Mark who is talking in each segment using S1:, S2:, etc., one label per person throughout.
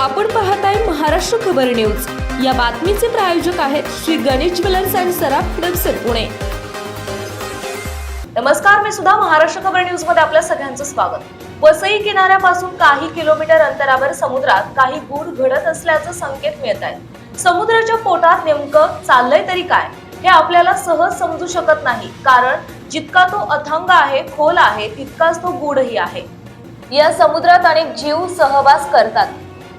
S1: आपण पाहताय महाराष्ट्र खबर न्यूज. या बातमीचे प्रायोजक आहेत श्री गणेश ज्वेलर्स अँड सराफ हडपसर पुणे.
S2: नमस्कार मी सुद्धा महाराष्ट्र खबर न्यूजमध्ये आपल्या सगळ्यांचं स्वागत. वसई किनाऱ्यापासून काही किलोमीटर अंतरावर समुद्रात काही गूढ घडत असल्याचं संकेत मिळत आहेत समुद्राच्या पोटात नेमकं चाललंय तरी काय हे आपल्याला सहज समजू शकत नाही. कारण जितका तो अथंग आहे खोल आहे तितकाच तो गूढही आहे. या समुद्रात अनेक जीव सहवास करतात.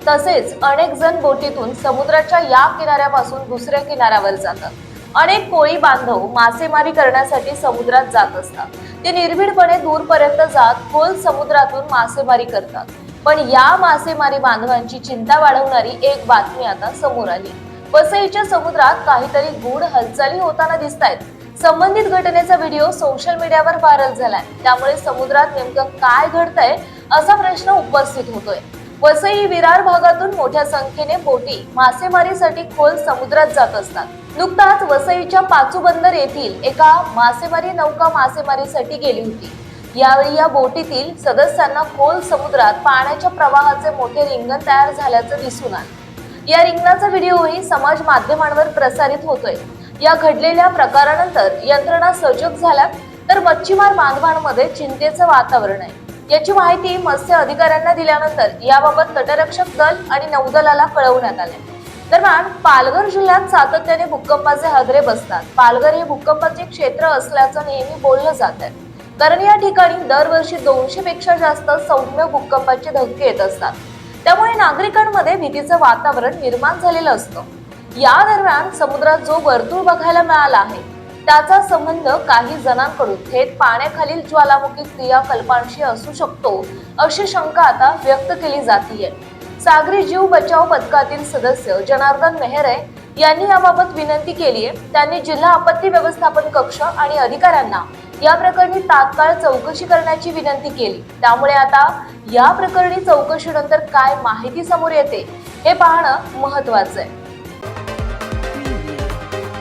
S2: तसेच अनेक जण बोटीतून समुद्राच्या या किनाऱ्यापासून दुसऱ्या किनाऱ्यावर जातात. अनेक कोळी बांधव मासेमारी करण्यासाठी समुद्रात जात असतात. ते निर्भीडपणे दूरपर्यंत जात खोल समुद्रातून मासेमारी करतात. पण या मासेमारी बांधवांची चिंता वाढवणारी एक बातमी आता समोर आली. वसईच्या समुद्रात काहीतरी गूढ हालचाली होताना दिसत आहेत संबंधित घटनेचा व्हिडिओ सोशल मीडियावर व्हायरल झालाय. त्यामुळे समुद्रात नेमकं काय घडतंय असा प्रश्न उपस्थित होतोय. वसई विरार भागातून मोठ्या संख्येने बोटी मासेमारीसाठी खोल समुद्रात जात असतात. नुकताच वसईच्या पाचू बंदर येथील एका मासेमारी नौका मासेमारीसाठी गेली होती. यावेळी या बोटीतील सदस्यांना खोल समुद्रात पाण्याच्या प्रवाहाचे मोठे रिंगण तयार झाल्याचं दिसून आलं. या रिंगणाचा व्हिडिओही समाज माध्यमांवर प्रसारित होतोय. या घडलेल्या प्रकारानंतर यंत्रणा सजग झाल्या तर मच्छीमार बांधवांमध्ये चिंतेचं वातावरण आहे. याची माहिती मत्स्य अधिकाऱ्यांना दिल्यानंतर याबाबत तटरक्षक दल आणि नौदलाला कळवण्यात आले. दरम्यान पालघर जिल्ह्यात सातत्याने भूकंपाचे हादरे बसतात. पालघर हे भूकंपाचे क्षेत्र असल्याचं नेहमी बोललं जात आहे. कारण या ठिकाणी दरवर्षी दोनशे पेक्षा जास्त सौम्य भूकंपाचे धक्के येत असतात. त्यामुळे नागरिकांमध्ये भीतीचं वातावरण निर्माण झालेलं असतं. या दरम्यान समुद्रात जो वर्तुळ बघायला मिळाला आहे त्याचा संबंध काही जणांकडून थेट पाण्याखालील ज्वालामुखी क्रियाकल्पांशी असू शकतो अशी शंका आता व्यक्त केली जातीये. सागरी जीव बचाव पथकातील सदस्य जनार्दन मेहरे यांनी याबाबत विनंती केली आहे त्यांनी जिल्हा आपत्ती व्यवस्थापन कक्ष आणि अधिकाऱ्यांना या प्रकरणी तात्काळ चौकशी करण्याची विनंती केली. त्यामुळे आता या प्रकरणी चौकशीनंतर काय माहिती समोर येते हे पाहणं महत्वाचं आहे